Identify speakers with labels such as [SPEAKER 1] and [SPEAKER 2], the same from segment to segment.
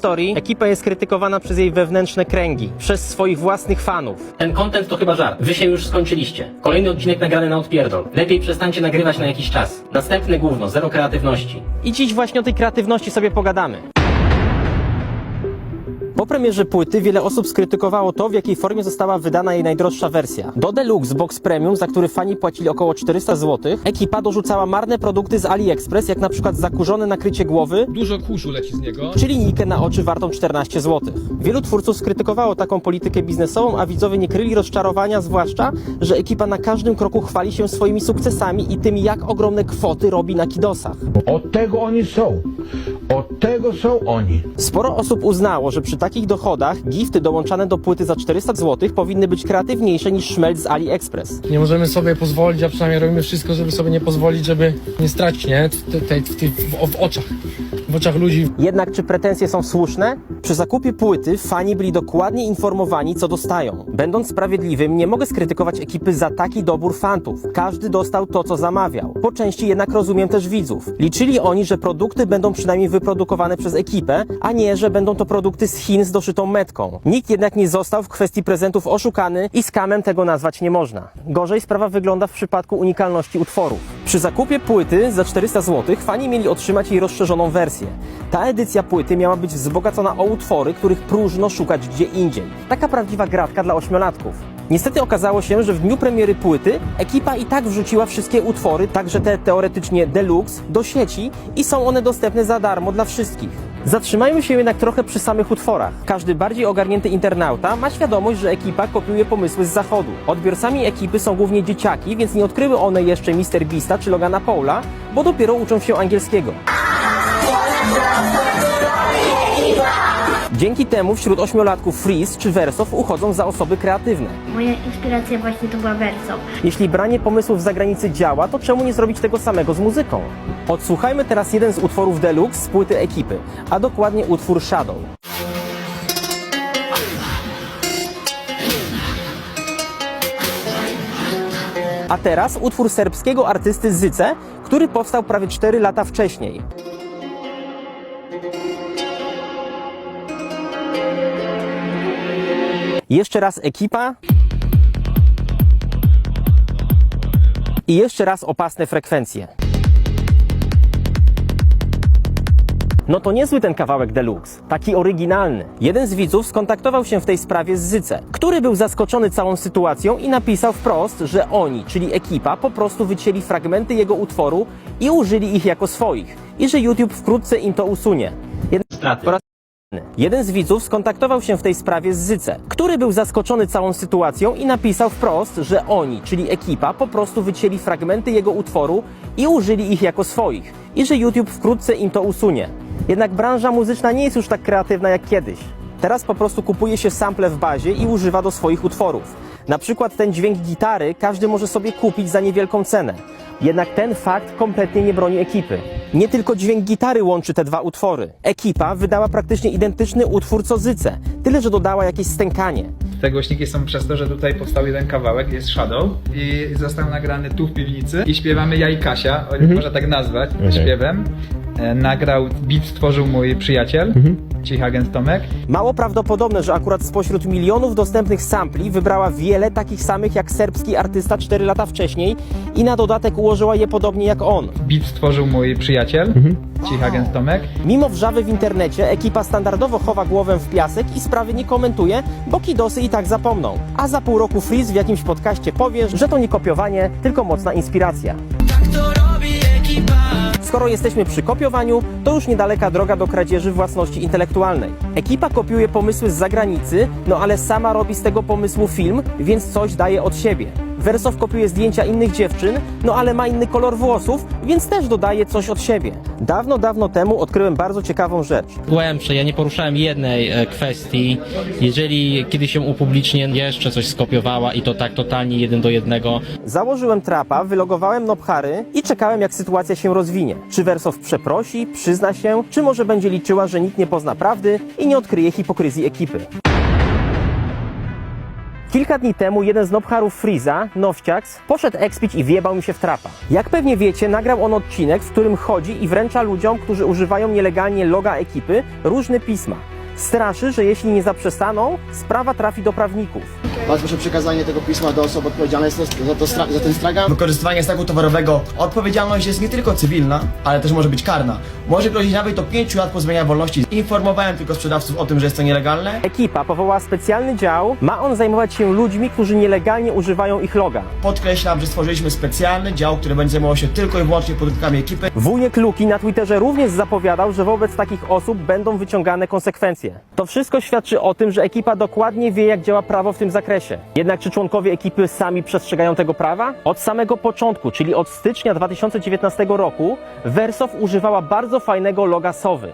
[SPEAKER 1] historii ekipa jest krytykowana przez jej wewnętrzne kręgi, przez swoich własnych fanów.
[SPEAKER 2] Ten content to chyba żart. Wy się już skończyliście. Kolejny odcinek nagrany na odpierdol. Lepiej przestańcie nagrywać na jakiś czas. Następne gówno, zero kreatywności.
[SPEAKER 1] I dziś właśnie o tej kreatywności sobie pogadamy. Po premierze płyty wiele osób skrytykowało to, w jakiej formie została wydana jej najdroższa wersja. Do Deluxe Box Premium, za który fani płacili około 400 zł, ekipa dorzucała marne produkty z AliExpress, jak na przykład zakurzone nakrycie głowy,
[SPEAKER 3] Dużo kurzu leci z niego.
[SPEAKER 1] czy linijkę na oczy wartą 14 zł. Wielu twórców skrytykowało taką politykę biznesową, a widzowie nie kryli rozczarowania, zwłaszcza, że ekipa na każdym kroku chwali się swoimi sukcesami i tym, jak ogromne kwoty robi na kidosach.
[SPEAKER 4] Od tego oni są. Od tego są oni.
[SPEAKER 1] Sporo osób uznało, że przy takich dochodach gifty dołączane do płyty za 400 zł powinny być kreatywniejsze niż szmelc z AliExpress.
[SPEAKER 3] Nie możemy sobie pozwolić, a przynajmniej robimy wszystko, żeby sobie nie pozwolić, żeby nie stracić, nie? Tej, tej, tej, w, w oczach. W oczach ludzi.
[SPEAKER 1] Jednak czy pretensje są słuszne? Przy zakupie płyty fani byli dokładnie informowani, co dostają. Będąc sprawiedliwym, nie mogę skrytykować ekipy za taki dobór fantów. Każdy dostał to, co zamawiał. Po części jednak rozumiem też widzów. Liczyli oni, że produkty będą przynajmniej wyprodukowane przez ekipę, a nie, że będą to produkty z Chin z doszytą metką. Nikt jednak nie został w kwestii prezentów oszukany i skamem tego nazwać nie można. Gorzej sprawa wygląda w przypadku unikalności utworów. Przy zakupie płyty za 400 zł fani mieli otrzymać jej rozszerzoną wersję. Ta edycja płyty miała być wzbogacona o utwory, których próżno szukać gdzie indziej. Taka prawdziwa gratka dla ośmiolatków. Niestety okazało się, że w dniu premiery płyty ekipa i tak wrzuciła wszystkie utwory, także te teoretycznie deluxe, do sieci i są one dostępne za darmo dla wszystkich. Zatrzymajmy się jednak trochę przy samych utworach. Każdy bardziej ogarnięty internauta ma świadomość, że ekipa kopiuje pomysły z zachodu. Odbiorcami ekipy są głównie dzieciaki, więc nie odkryły one jeszcze Mr. Beasta czy Logana Paula, bo dopiero uczą się angielskiego. Dzięki temu wśród ośmiolatków Freeze czy Wersow uchodzą za osoby kreatywne.
[SPEAKER 5] Moja inspiracja właśnie to była Verso.
[SPEAKER 1] Jeśli branie pomysłów z zagranicy działa, to czemu nie zrobić tego samego z muzyką? Odsłuchajmy teraz jeden z utworów Deluxe z płyty ekipy, a dokładnie utwór Shadow. A teraz utwór serbskiego artysty Zyce, który powstał prawie 4 lata wcześniej. Jeszcze raz ekipa. I jeszcze raz opasne frekwencje. No to niezły ten kawałek deluxe, taki oryginalny. Jeden z widzów skontaktował się w tej sprawie z Zyce, który był zaskoczony całą sytuacją i napisał wprost, że oni, czyli ekipa, po prostu wycięli fragmenty jego utworu i użyli ich jako swoich i że YouTube wkrótce im to usunie. Jednak
[SPEAKER 2] Straty.
[SPEAKER 1] po raz Jeden z widzów skontaktował się w tej sprawie z Zyce, który był zaskoczony całą sytuacją i napisał wprost, że oni, czyli ekipa, po prostu wycięli fragmenty jego utworu i użyli ich jako swoich i że YouTube wkrótce im to usunie. Jednak branża muzyczna nie jest już tak kreatywna jak kiedyś. Teraz po prostu kupuje się sample w bazie i używa do swoich utworów. Na przykład ten dźwięk gitary każdy może sobie kupić za niewielką cenę. Jednak ten fakt kompletnie nie broni ekipy. Nie tylko dźwięk gitary łączy te dwa utwory. Ekipa wydała praktycznie identyczny utwór co Zyce, tyle że dodała jakieś stękanie.
[SPEAKER 6] Te głośniki są przez to, że tutaj powstał jeden kawałek, jest Shadow i został nagrany tu w piwnicy i śpiewamy ja i Kasia, o, można tak nazwać, śpiewem. E, nagrał, beat stworzył mój przyjaciel, Cichy Agent Tomek.
[SPEAKER 1] Mało prawdopodobne, że akurat spośród milionów dostępnych sampli wybrała wiele takich samych jak serbski artysta 4 lata wcześniej i na dodatek ułożyła je podobnie jak on.
[SPEAKER 6] Beat stworzył mój przyjaciel, Cichy Agent Tomek.
[SPEAKER 1] Mimo wrzawy w internecie, ekipa standardowo chowa głowę w piasek i sprawy nie komentuje, bo kidosy i tak zapomną. A za pół roku Freeze w jakimś podcaście powie, że to nie kopiowanie, tylko mocna inspiracja. Skoro jesteśmy przy kopiowaniu, to już niedaleka droga do kradzieży własności intelektualnej. Ekipa kopiuje pomysły z zagranicy, no ale sama robi z tego pomysłu film, więc coś daje od siebie. Wersow kopiuje zdjęcia innych dziewczyn, no ale ma inny kolor włosów, więc też dodaje coś od siebie. Dawno, dawno temu odkryłem bardzo ciekawą rzecz.
[SPEAKER 7] głębsze. Ja nie poruszałem jednej e, kwestii. Jeżeli kiedyś się upublicznię, jeszcze coś skopiowała i to tak totalnie jeden do jednego,
[SPEAKER 1] Założyłem trapa, wylogowałem Nobhary i czekałem jak sytuacja się rozwinie. Czy Wersow przeprosi, przyzna się, czy może będzie liczyła, że nikt nie pozna prawdy i nie odkryje hipokryzji ekipy. Kilka dni temu jeden z nobharów Freeza, Nowciaks, poszedł ekspić i wjebał mi się w trapa. Jak pewnie wiecie, nagrał on odcinek, w którym chodzi i wręcza ludziom, którzy używają nielegalnie loga ekipy, różne pisma. Straszy, że jeśli nie zaprzestaną, sprawa trafi do prawników.
[SPEAKER 8] Bardzo proszę przekazanie tego pisma do osoby odpowiedzialnej za, za, to stra- za ten stragan. Wykorzystywanie znaku towarowego. Odpowiedzialność jest nie tylko cywilna, ale też może być karna. Może grozić nawet do 5 lat pozbawienia wolności. Informowałem tylko sprzedawców o tym, że jest to nielegalne.
[SPEAKER 1] Ekipa powołała specjalny dział, ma on zajmować się ludźmi, którzy nielegalnie używają ich loga.
[SPEAKER 8] Podkreślam, że stworzyliśmy specjalny dział, który będzie zajmował się tylko i wyłącznie produktami ekipy.
[SPEAKER 1] Wujek Luki na Twitterze również zapowiadał, że wobec takich osób będą wyciągane konsekwencje. To wszystko świadczy o tym, że ekipa dokładnie wie, jak działa prawo w tym zakresie. Jednak czy członkowie ekipy sami przestrzegają tego prawa? Od samego początku, czyli od stycznia 2019 roku, Wersow używała bardzo fajnego loga sowy.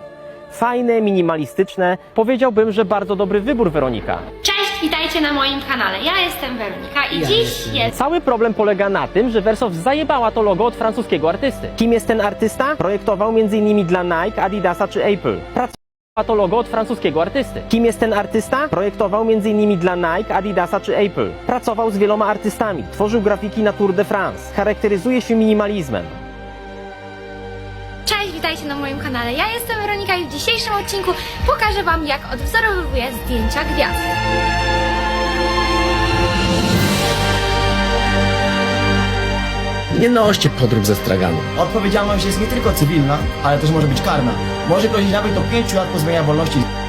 [SPEAKER 1] Fajne, minimalistyczne, powiedziałbym, że bardzo dobry wybór Weronika.
[SPEAKER 5] Cześć, witajcie na moim kanale. Ja jestem Weronika i dziś jest...
[SPEAKER 1] Cały problem polega na tym, że Wersow zajebała to logo od francuskiego artysty. Kim jest ten artysta? Projektował m.in. dla Nike, Adidasa czy Apple. Pracowała to logo od francuskiego artysty. Kim jest ten artysta? Projektował m.in. dla Nike, Adidasa czy Apple. Pracował z wieloma artystami. Tworzył grafiki na Tour de France. Charakteryzuje się minimalizmem.
[SPEAKER 5] Cześć, witajcie na moim kanale. Ja jestem Weronika i w dzisiejszym odcinku pokażę Wam, jak odwzorowuję zdjęcia gwiazd.
[SPEAKER 9] Nie noście podrób ze straganu.
[SPEAKER 8] Odpowiedzialność jest nie tylko cywilna, ale też może być karna. Może grozić nawet do 5 lat pozbawienia wolności.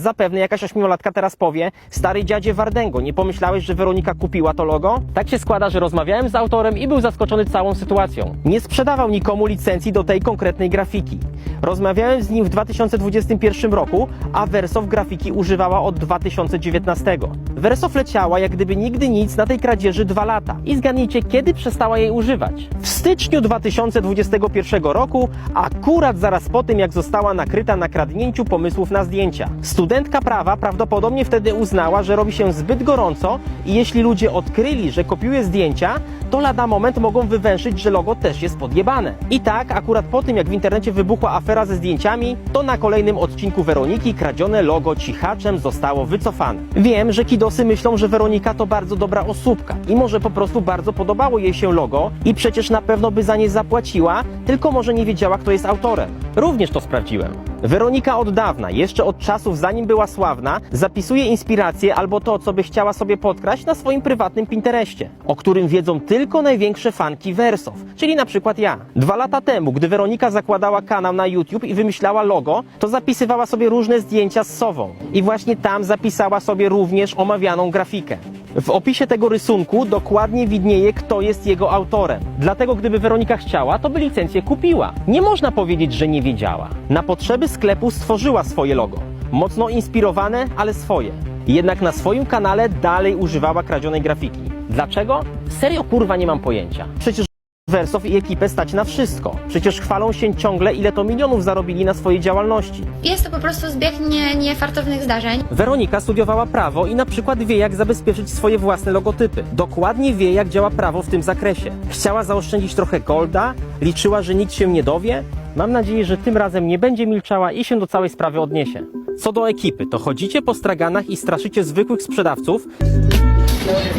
[SPEAKER 1] Zapewne jakaś ośmiolatka teraz powie, stary dziadzie Wardęgo, nie pomyślałeś, że Weronika kupiła to logo? Tak się składa, że rozmawiałem z autorem i był zaskoczony całą sytuacją. Nie sprzedawał nikomu licencji do tej konkretnej grafiki. Rozmawiałem z nim w 2021 roku, a Wersow grafiki używała od 2019. Wersow leciała jak gdyby nigdy nic na tej kradzieży dwa lata. I zgadnijcie, kiedy przestała jej używać? W styczniu 2021 roku, akurat zaraz po tym, jak została nakryta na kradnięciu pomysłów na zdjęcia. Studentka prawa prawdopodobnie wtedy uznała, że robi się zbyt gorąco i jeśli ludzie odkryli, że kopiuje zdjęcia, to lada moment mogą wywęszyć, że logo też jest podjebane. I tak, akurat po tym, jak w internecie wybuchła afera ze zdjęciami, to na kolejnym odcinku Weroniki kradzione logo cichaczem zostało wycofane. Wiem, że kidosy myślą, że Weronika to bardzo dobra osóbka i może po prostu bardzo podobało jej się logo i przecież na pewno by za nie zapłaciła, tylko może nie wiedziała, kto jest autorem. Również to sprawdziłem. Weronika od dawna, jeszcze od czasów zanim była sławna, zapisuje inspiracje albo to, co by chciała sobie podkraść na swoim prywatnym Pinterestie, o którym wiedzą tylko największe fanki Wersow, czyli na przykład ja. Dwa lata temu, gdy Weronika zakładała kanał na YouTube i wymyślała logo, to zapisywała sobie różne zdjęcia z Sową. I właśnie tam zapisała sobie również omawianą grafikę. W opisie tego rysunku dokładnie widnieje, kto jest jego autorem. Dlatego gdyby Weronika chciała, to by licencję kupiła. Nie można powiedzieć, że nie wiedziała. Na potrzeby sklepu stworzyła swoje logo. Mocno inspirowane, ale swoje. Jednak na swoim kanale dalej używała kradzionej grafiki. Dlaczego? Serio kurwa nie mam pojęcia. Przecież Wersow i ekipę stać na wszystko. Przecież chwalą się ciągle, ile to milionów zarobili na swojej działalności.
[SPEAKER 5] Jest to po prostu zbieg nie, niefartownych zdarzeń.
[SPEAKER 1] Weronika studiowała prawo i na przykład wie, jak zabezpieczyć swoje własne logotypy. Dokładnie wie, jak działa prawo w tym zakresie. Chciała zaoszczędzić trochę golda, liczyła, że nikt się nie dowie. Mam nadzieję, że tym razem nie będzie milczała i się do całej sprawy odniesie. Co do ekipy, to chodzicie po straganach i straszycie zwykłych sprzedawców,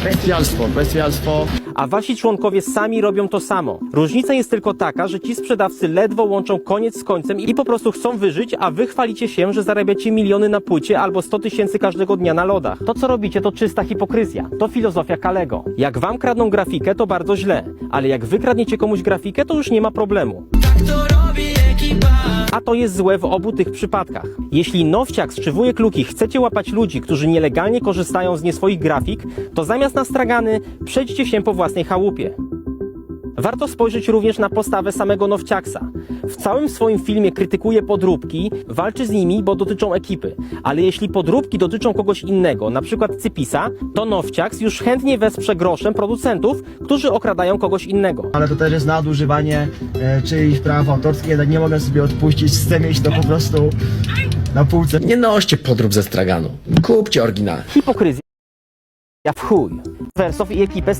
[SPEAKER 8] Bestialstwo, bestialstwo.
[SPEAKER 1] a wasi członkowie sami robią to samo. Różnica jest tylko taka, że ci sprzedawcy ledwo łączą koniec z końcem i po prostu chcą wyżyć, a wy chwalicie się, że zarabiacie miliony na płycie albo 100 tysięcy każdego dnia na lodach. To co robicie to czysta hipokryzja. To filozofia Kalego. Jak wam kradną grafikę to bardzo źle, ale jak wy kradniecie komuś grafikę to już nie ma problemu. A to jest złe w obu tych przypadkach. Jeśli Nowciak czy Wujek Luki chcecie łapać ludzi, którzy nielegalnie korzystają z nie swoich grafik, to zamiast na stragany przejdźcie się po własnej chałupie. Warto spojrzeć również na postawę samego Nowciaksa. W całym swoim filmie krytykuje podróbki, walczy z nimi, bo dotyczą ekipy. Ale jeśli podróbki dotyczą kogoś innego, na przykład Cypisa, to Nowciaks już chętnie wesprze groszem producentów, którzy okradają kogoś innego.
[SPEAKER 8] Ale to też jest nadużywanie e, czyichś praw autorskich, jednak nie mogę sobie odpuścić, chcę mieć to po prostu na półce.
[SPEAKER 9] Nie noście podrób ze straganu. Kupcie oryginał.
[SPEAKER 1] Hipokryzja w chuj. Wersow i ekipę